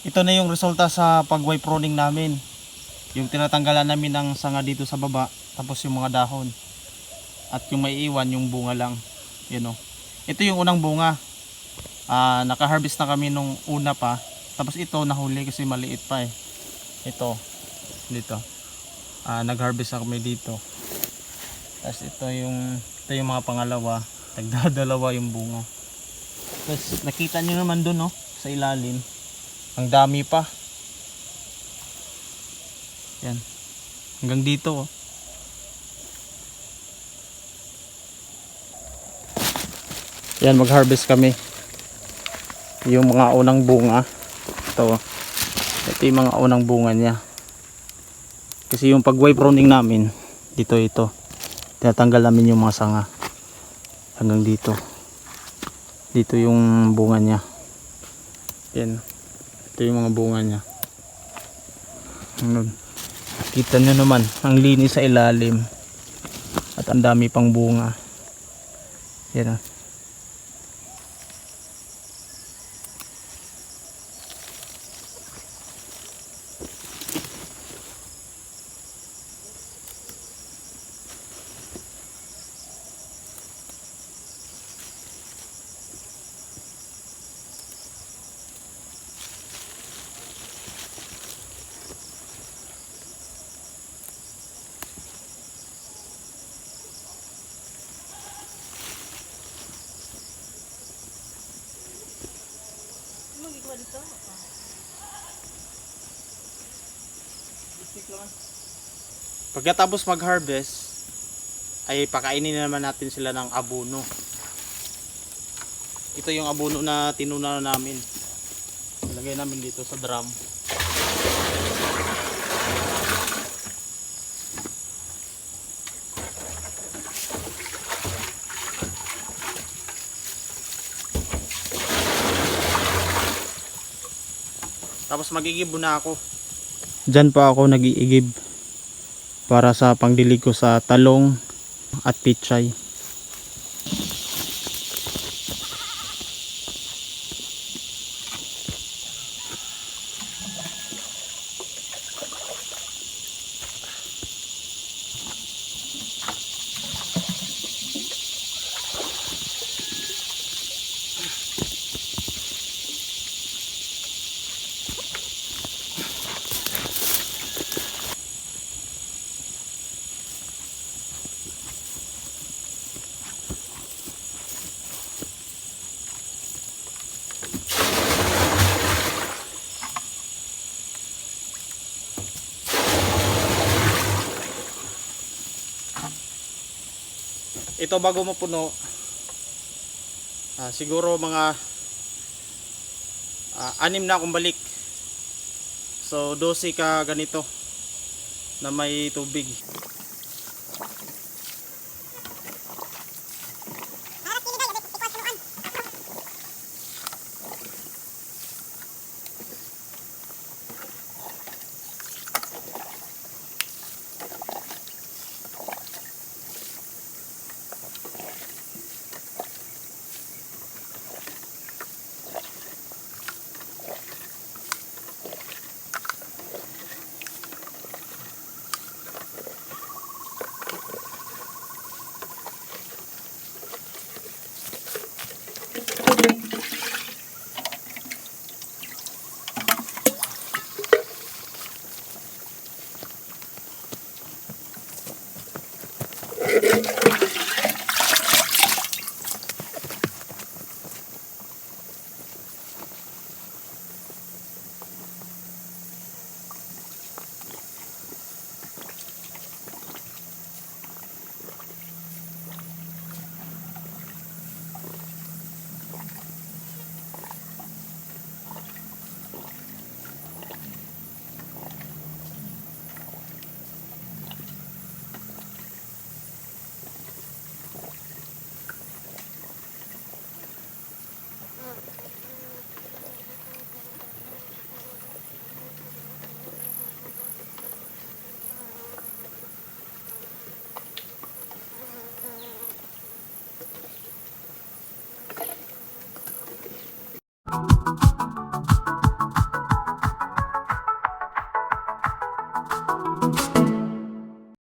ito na yung resulta sa pag-wipe pruning namin. Yung tinatanggalan namin ng sanga dito sa baba, tapos yung mga dahon. At yung may iwan, yung bunga lang. Yun o. Ito yung unang bunga. Ah, naka-harvest na kami nung una pa. Tapos ito nahuli kasi maliit pa eh. Ito. Dito. Ah, nag-harvest na kami dito. Tapos ito yung ito yung mga pangalawa. Nagdadalawa yung bunga. Tapos nakita niyo naman doon no, sa ilalim. Ang dami pa. Yan. Hanggang dito oh. Yan, mag-harvest kami. Yung mga unang bunga. Ito. oh. Ito yung mga unang bunga niya. Kasi yung pag-wipe pruning namin, dito ito. Tinatanggal namin yung mga sanga. Hanggang dito. Dito yung bunga niya. Yan. Ito yung mga bunga niya. Ano. Kita nyo naman, ang linis sa ilalim. At ang dami pang bunga. Yan ah. Pagkatapos mag-harvest, ay pakainin na naman natin sila ng abono. Ito yung abono na tinuna namin. Ilagay namin dito sa drum. Tapos magigib na ako. Diyan pa ako nag-iigib para sa pangdilig ko sa talong at pichay. Ito bago mapuno, ah, siguro mga ah, anim na akong balik. So 12 ka ganito na may tubig.